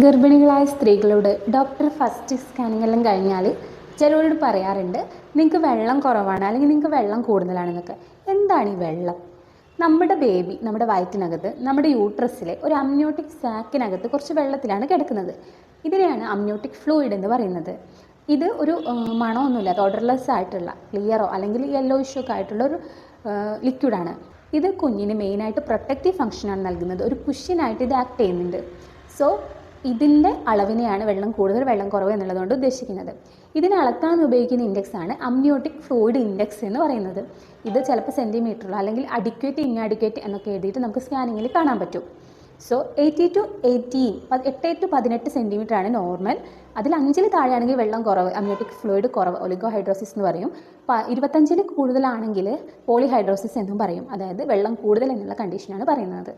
ഗർഭിണികളായ സ്ത്രീകളോട് doctor first scanning എല്ലാം കഴിഞ്ഞാൽ ചിലരോട് പറയാറുണ്ട് നിങ്ങൾക്ക് വെള്ളം കുറവാണ് അല്ലെങ്കിൽ നിങ്ങൾക്ക് വെള്ളം കൂടുതലാണെന്നൊക്കെ എന്താണ് ഈ വെള്ളം? നമ്മുടെ ബേബി നമ്മുടെ വയറ്റിനകത്ത് നമ്മുടെ യൂട്രസിലെ ഒരു അമ്നോട്ടിക് സാക്കിനകത്ത് കുറച്ച് വെള്ളത്തിലാണ് കിടക്കുന്നത്. ഇതിനെയാണ് അമ്നോട്ടിക് ഫ്ലൂയിഡ് എന്ന് പറയുന്നത്. ഇത് ഒരു മണമൊന്നുമില്ല ഓർഡർലെസ് ആയിട്ടുള്ള ക്ലിയറോ അല്ലെങ്കിൽ യെല്ലോയിഷോ ഒക്കെ ആയിട്ടുള്ള ഒരു ലിക്വിഡാണ് ഇത് കുഞ്ഞിന് മെയിനായിട്ട് പ്രൊട്ടക്റ്റീവ് ഫംഗ്ഷനാണ് നൽകുന്നത്. ഒരു കുഷ്യനായിട്ട് ഇത് ആക്ട് ചെയ്യുന്നുണ്ട്. സോ ഇതിന്റെ അളവിനെയാണ് വെള്ളം കൂടുതൽ വെള്ളം കുറവ് എന്നുള്ളതുകൊണ്ട് ഉദ്ദേശിക്കുന്നത്. ഇതിനെ അളക്കാൻ ഉപയോഗിക്കുന്ന ഇൻഡെക്സ് ആണ് അമ്നിയോട്ടിക് ഫ്ലൂയിഡ് ഇൻഡെക്സ് എന്ന് പറയുന്നത്. ഇത് ചിലപ്പോൾ സെന്റിമീറ്ററിലോ അല്ലെങ്കിൽ അഡിക്വേറ്റ് ഇൻഅഡിക്വേറ്റ് എന്നൊക്കെ എഴുതിയിട്ട് നമുക്ക് സ്കാനിങ്ങിൽ കാണാൻ പറ്റും. സോ എയ്റ്റി ടു എയ്റ്റീൻ എട്ട് ടു പതിനെട്ട് സെന്റിമീറ്റർ ആണ് നോർമൽ അതിൽ അഞ്ചിൽ താഴെയാണെങ്കിൽ വെള്ളം കുറവ് അമ്നിയോട്ടിക് ഫ്ലൂയിഡ് കുറവ് ഒലിഗോ ഹൈഡ്രോസിസ് എന്ന് പറയും. ഇരുപത്തഞ്ചിൽ കൂടുതലാണെങ്കിൽ പോളിഹൈഡ്രോസിസ് എന്നും പറയും. അതായത് വെള്ളം കൂടുതൽ എന്നുള്ള കണ്ടീഷനാണ് പറയുന്നത്.